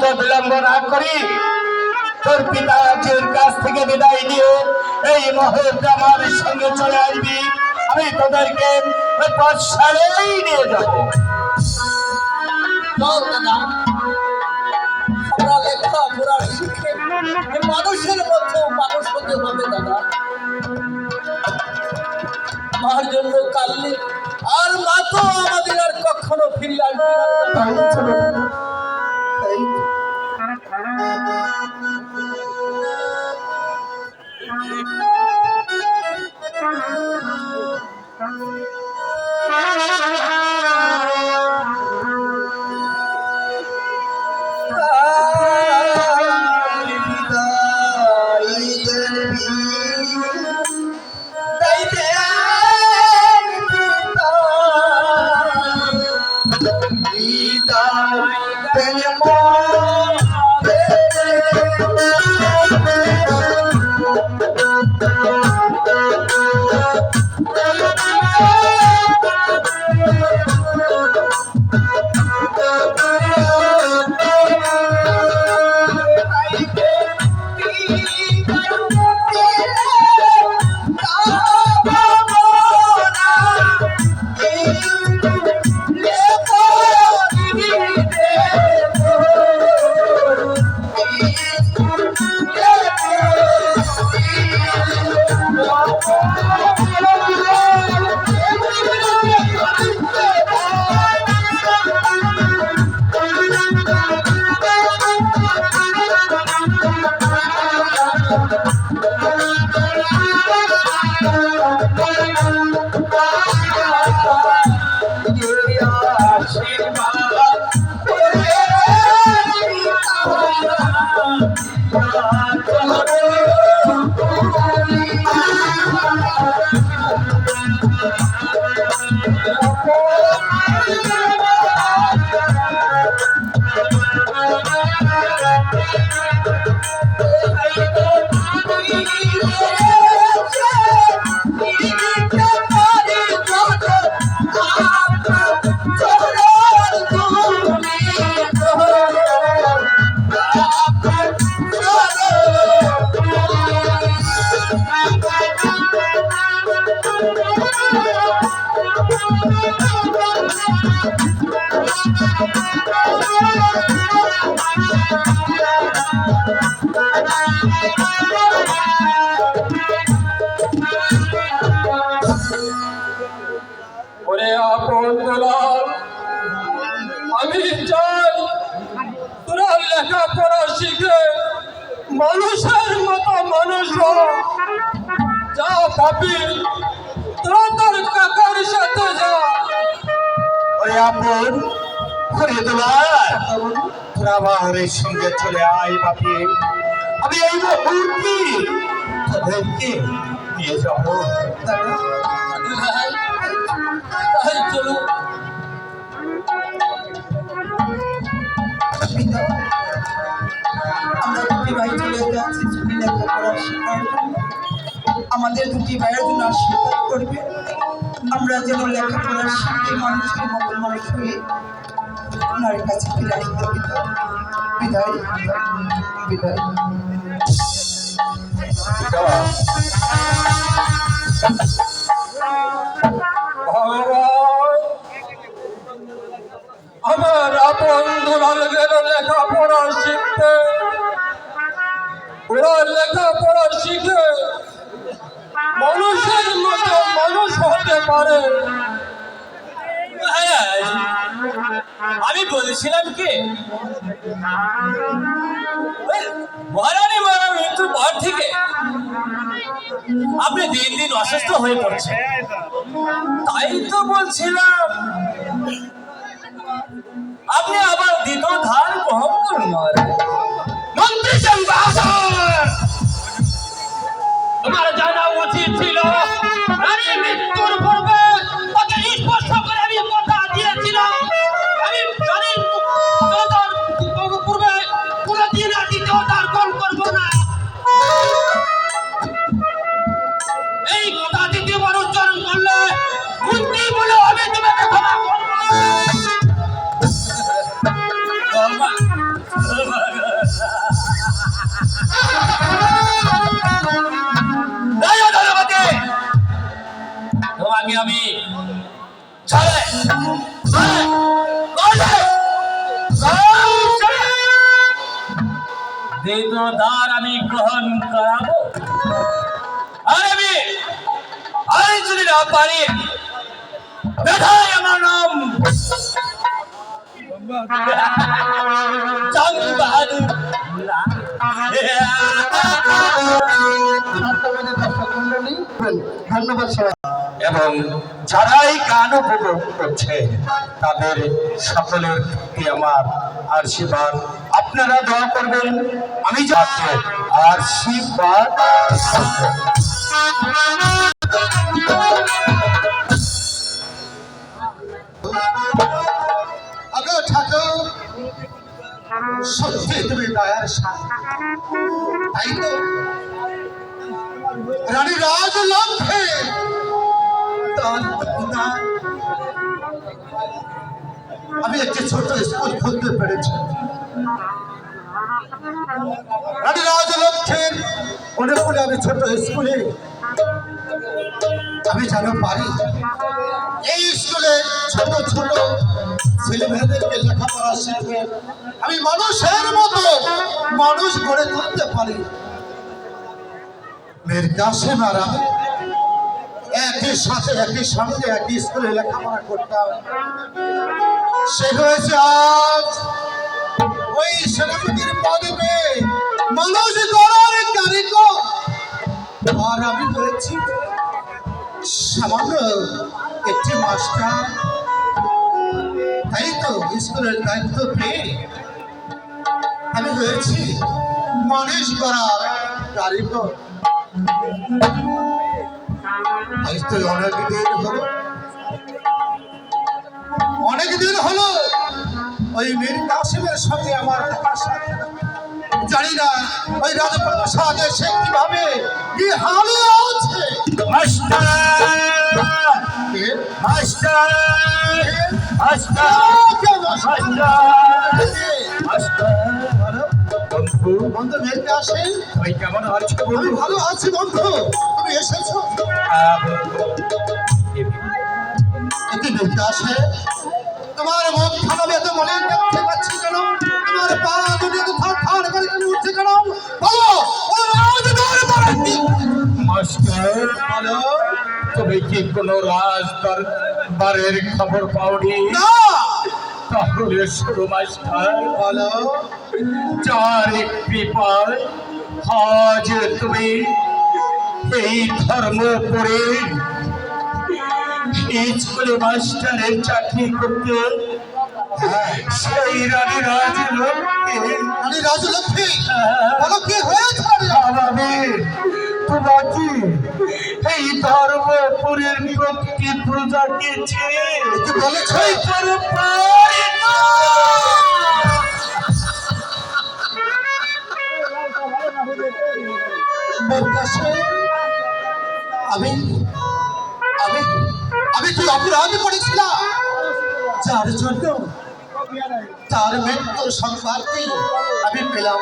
তো বিলম্ব না করি। তোর পিতাজির কাছ থেকে বিদায় নিয়ে এই মুহূর্তে আমার সঙ্গে চলে আসবি। আমি তোদেরকে ওই পাঠশালেই নিয়ে যাব। আমরা লেখা পড়া শিখে মানুষের মধ্যেও মানুষ হতে হবে দাদা। আমার জন্য কাল্লি আর মা তো আমাদের আর কখনো ফিরে আসবে না। ওরে আপন দুলাল আমি চাই তোরা লেখাপড়া শিখে মানুষের মতো মানুষ যা ভাবি আমার এই সঙ্গে চলে আয় বাপি। আমি এই মুহূর্তে তোদেরকে নিয়ে যাব। চলো দুটি আমাদের দুটি ভাইয়ের জন্য আশীর্বাদ করবে। আমরা যেন লেখাপড়ার শিখে মানুষের মতো মানুষ হয়ে ওনার কাছে ফিরে আমার আপন দুলাল গেল লেখাপড়া শিখতে। ওরা লেখাপড়া শিখে মানুষ আমি বলেছিলাম কি? মহারানী মারা মৃত্যুর পর থেকে আপনি দিন দিন অসুস্থ হয়ে পড়ছেন। তাই তো বলছিলাম। আপনি আবার দ্বিতীয় ধার গ্রহণ করুন মন্ত্রী তোমার জানা উচিত ছিল মৃত্যুর পূর্বে দ্বার আমি গ্রহণ করাবো। আর আমি আর যদি না পারি, ব্যথায় আমার নাম। জং বাহাদুর ধন্যবাদ সবাই। এবং যারাই গান উপভোগ করছে, তাদের সকলের প্রতি আমার আশীর্বাদ। আপনারা দোয়া করবেন, আমি যাতে আশীর্বাদ সত্যি তুমি রানী রাজ আমি একটি ছোট স্কুল খুলতে পেরেছি। রানী রাজ লক্ষ্যের অনেকগুলো আমি ছোট স্কুলে? আমি যেন পারি। এই স্কুলে ছোট ছোট ছেলে মেয়েদেরকে লেখাপড়া শিখবে আমি মানুষের মতো মানুষ গড়ে তুলতে পারি। মেয়ের কাছে মারা একই সাথে, একই সঙ্গে, একই স্কুলে লেখাপড়া করতাম। সে হয়েছে আজ ওই সেনাপতির পদে মানুষ গড়ার কারিগর। আর আমি হয়েছি সামান্য একটি মাস্টার। তাই তো স্কুলের দায়িত্ব পেয়ে আমি হয়েছি মানুষ করার কারিগর। আজ তো অনেক দিন হলো। অনেক দিন হলো ওই মীর কাসিমের সঙ্গে আমার দেখা। জানি না ওই রাজপ্রাসাদে সে কীভাবে কি হালে আছে? মাস্টার! মাস্টার! মাস্টার? মাস্টার! বন্ধু বন্ধু মেয়েকে আসে। তুমি কেমন আছো বন্ধু। ভালো আছি বন্ধু। তুমি এসেছ। এটি মেয়েকে আসে। তোমার মুখ খারাপ এত মনে দেখতে পাচ্ছি কেন? তোমার পা দুটি কোথাও খাওয়ার করে কেন উঠছে কেন? বলো ও রাজ? মাস্টার বলো তুমি কি কোনো রাজ দরবারের খবর পাওনি? না! তাহলে যার কৃপায় আজ তুমি এই ধর্ম করে স্কুলে মাস্টারের চাকরি করতে সেই রানী রাজলক্ষ্মী? রানী রাজলক্ষ্মী বলো কি? হয়েছে? আমাদের তোমাকে এই ধর্মপুরের প্রতি প্রজাকে ছেড়ে কি বলেছ এই না। আমি আমি আমি কি অপরাধ করেছিলাম? যার জন্য তার মৃত্যুর সংবাদটি আমি পেলাম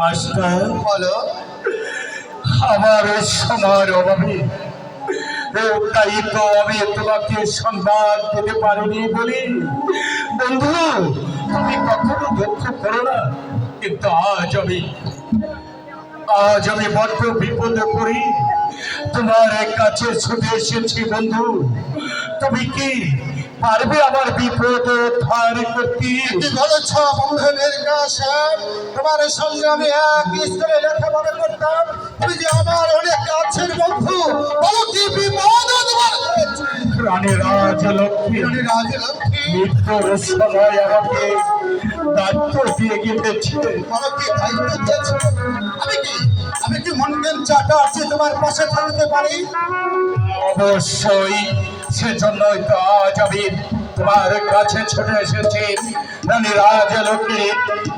মাস্টার বলো। আমার সময়ের অভাবে। তাই তো আমি তোমাকে সংবাদ দিতে পারিনি বলি। বন্ধু, তুমি কখনো দুঃখ করো না, কিন্তু আজ আমি আজ আমি বড্ড বিপদে পড়ি। তোমার কাছে ছুটে এসেছি বন্ধু। তুমি কি পারবে আমার বিপদ ধার করতে। বলেছ বন্ধনের কাছে তোমার সঙ্গে আমি এক স্কুলে লেখাপড়া করতাম তুমি যে আমার অনেক কাছের বন্ধু বলো কি বিপদ তোমার? রানী রাজলক্ষ্মী রানী রাজলক্ষ্মী মৃত্যুর সময় আমাকে দায়িত্ব দিয়ে গিয়েছে বলো কি দায়িত্ব দিয়েছে? আমি কি আমি কি মনকেন চাটা আছে তোমার পাশে থাকতে পারি? অবশ্যই। সেজন্যই তো আজ আমি তোমার কাছে ছুটে এসেছি। রানী রাজলক্ষ্মী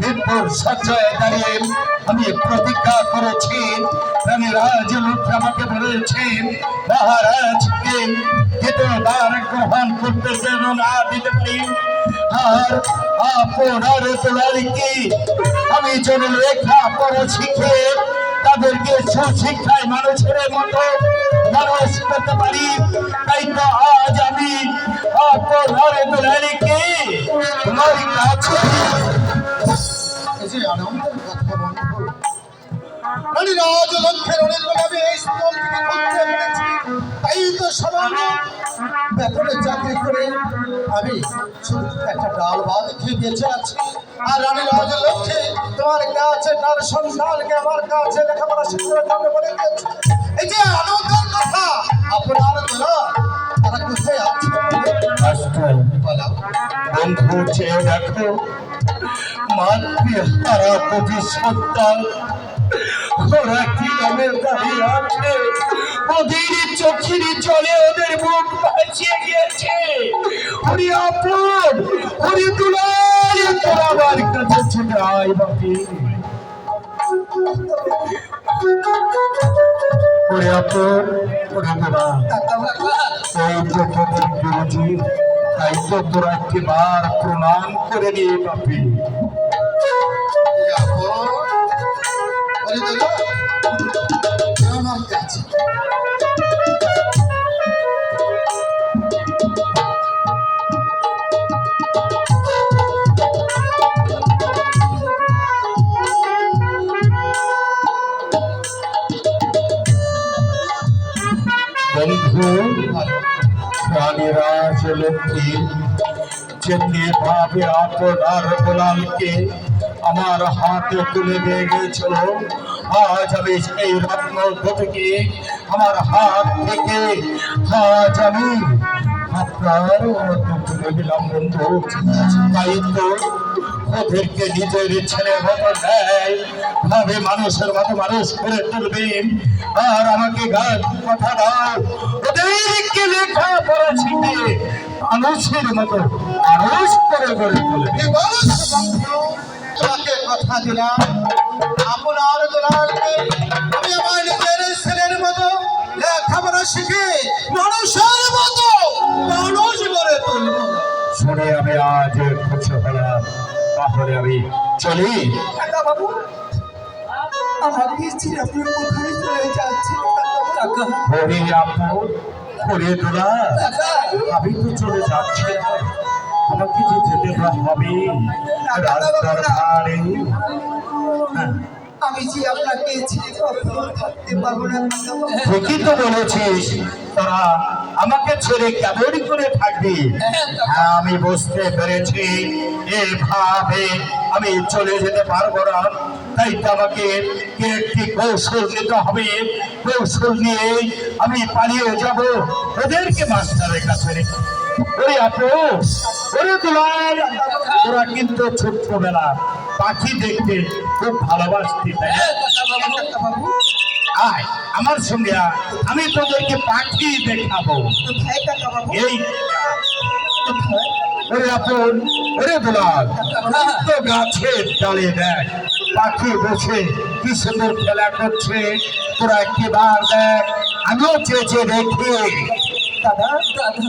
মৃত্যুর সজ্জায় দাঁড়িয়ে আমি প্রতিজ্ঞা করেছি। রানী রাজলক্ষ্মী আমাকে বলেছেন মহারাজকে দ্বিতীয়বার গ্রহণ করতে যেন না দিতে পারি আর আপনার তোলারিকে আমি যেন লেখা পড়া শিখে তাদেরকে সুশিক্ষায় মানুষের মতো মানুষ করতে পারি, তাই তো আজ আমি আপনার দুলালিকে তোমার কাছে। রাজ লক্ষ্যের অনেক আমি এই স্থল থেকে তাই তো সামান্য বেতনে চাকরি করে আমি একটা ডাল ভাত খেয়ে বেঁচে আছি। আর রানী রাজ লক্ষ্যে তোমার কাছে তার সন্তানকে আমার কাছে লেখাপড়া শিক্ষার জন্য বলে দিয়েছে। এই যে আনন্দের কথা আপনার তোরা তারা কোথায় আছে? কষ্ট। বন্ধু চেয়ে দেখো মাতৃ প্রতি সন্তান ওরা কি নামে দাঁড়িয়ে আছে ওদের চোখের চলে ওদের মুখ ভাসিয়ে গিয়েছে। ওরে আপন ওরে দুলাল, তোরা আমার কাছে ছুটে আয় বাপি। ওরে আপন ওরে দুলাল, এই গুরুজি তাই তো তোরা একটিবার প্রণাম করে নিয়ে বাপি। যাব ওরে দাদা কাছে। বন্ধু প্রাণীরাজ লক্ষ্মী যেতে ভাবে আপনার গোলালকে আমার হাতে তুলে দিয়ে গিয়েছিল নিজের ভাবে মানুষের মতো মানুষ করে তুলবেন। আর আমাকে গান, কথা দাও। ওদেরকে লেখা মানুষের মতো মানুষ করে গড়ে তোলে কি বলছ বন্ধু, তোমাকে কথা দিলাম। আপনার দোলালকে আমি আমার নিজের ছেলের মতো লেখাপড়া শিখে মানুষের মতো মানুষ করে তুলব। শুনে আমি আজ খুশি হলাম। তাহলে আমি চলি। বাবু আপনি কোথায় চলে যাচ্ছেন হরি আপু হরে দোলা আমি তো চলে যাচ্ছি। আমাকে যে যেতে হবে রাস্তার ধারে। আমি যে আপনাকে থাকতে পারব না ঠিকই তো বলেছিস। তোরা আমাকে ছেড়ে কেমন করে থাকবি? হ্যাঁ আমি বুঝতে পেরেছি। এভাবে আমি চলে যেতে পারব না। তাই তো আমাকে একটি কৌশল নিতে হবে। কৌশল নিয়ে আমি পালিয়ে যাব। ওদেরকে মাস্টারের কাছে রেখে। ওরে আপু ওরে দুলাল তোরা কিন্তু ছোট্টবেলা পাখি দেখতে খুব ভালোবাসতি না? কাকা বাবু। আয় আমার সঙ্গে আমি তোদেরকে পাখি দেখাবো। এই ওরে আপন ওরে দুলাল তো গাছের ডালে দেখ। পাখি বসে কি সুন্দর খেলা করছে তোরা একটিবার দেখ। আমিও চেয়েছে দেখি। দাদা দাদা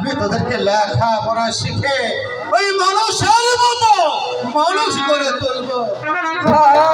আমি তোদেরকে লেখা পড়া শিখে ওই মানুষের মতো মানুষ করে তুলব। লেখা পড়া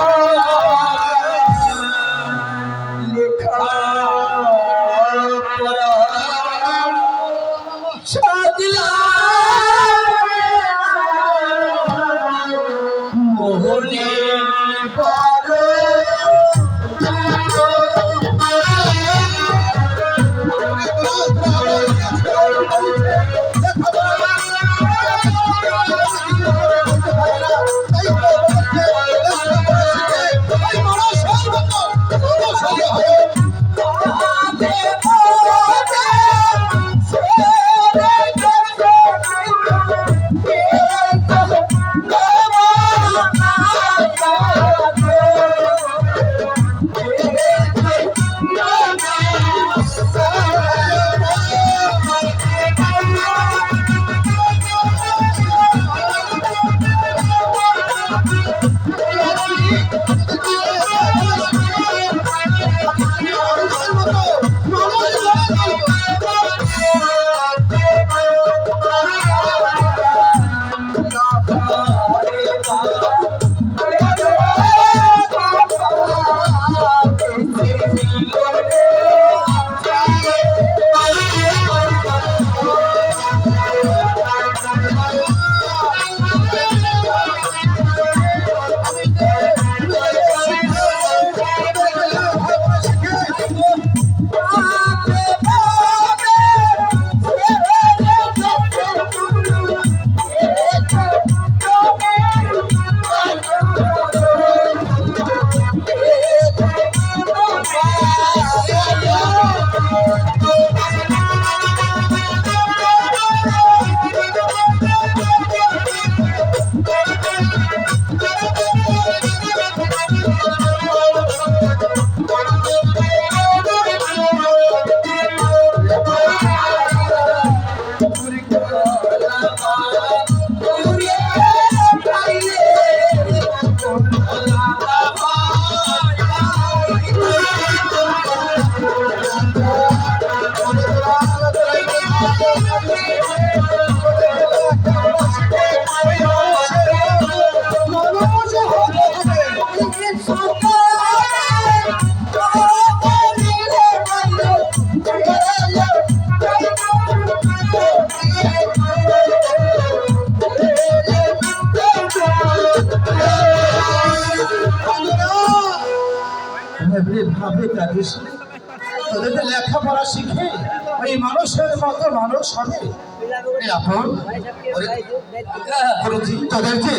গুরুজি তোদের যে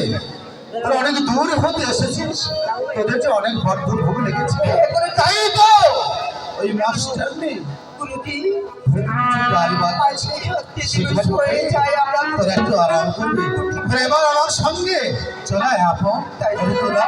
অনেক দূর হতে এসেছিস। তোদের যে অনেক ভর দূর ভোগ লেগেছে। তাই তো! ওই মাস্টার নেই এবার আমার সঙ্গে। চলে আপন তাই তোরা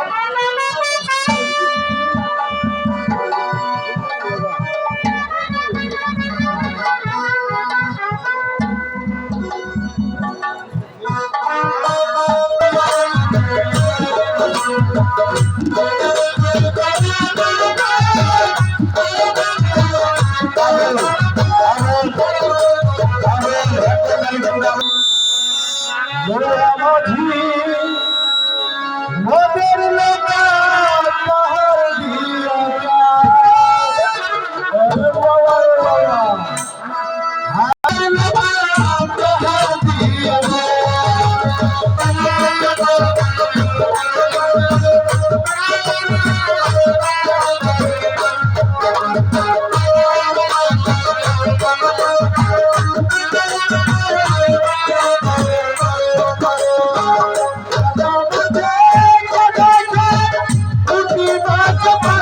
Papa.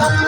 কত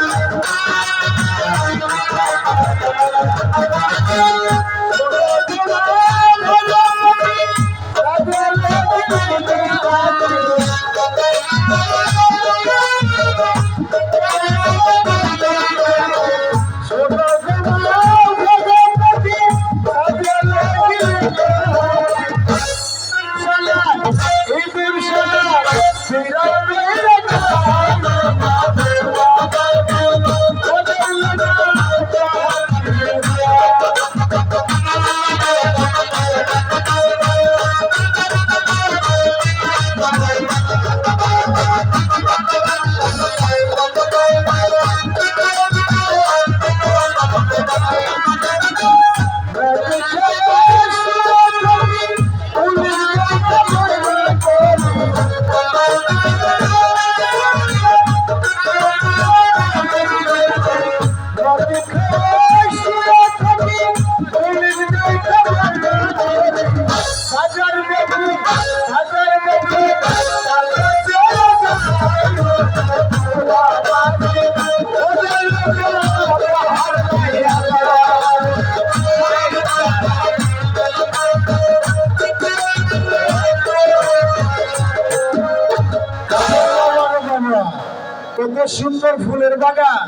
সুন্দর ফুলের বাগান।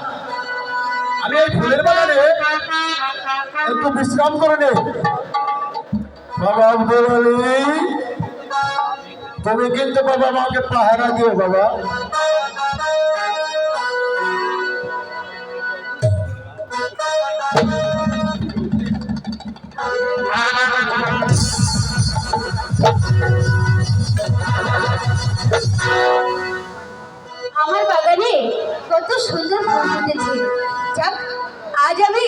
আমি এই ফুলের বাগানে একটু বিশ্রাম করে নে বাবা তুমি কিন্তু বাবা আমাকে পাহারা দিও, বাবা। আমার বাগানে কত সুন্দর ফুল ফুটেছে। যাক আজ আমি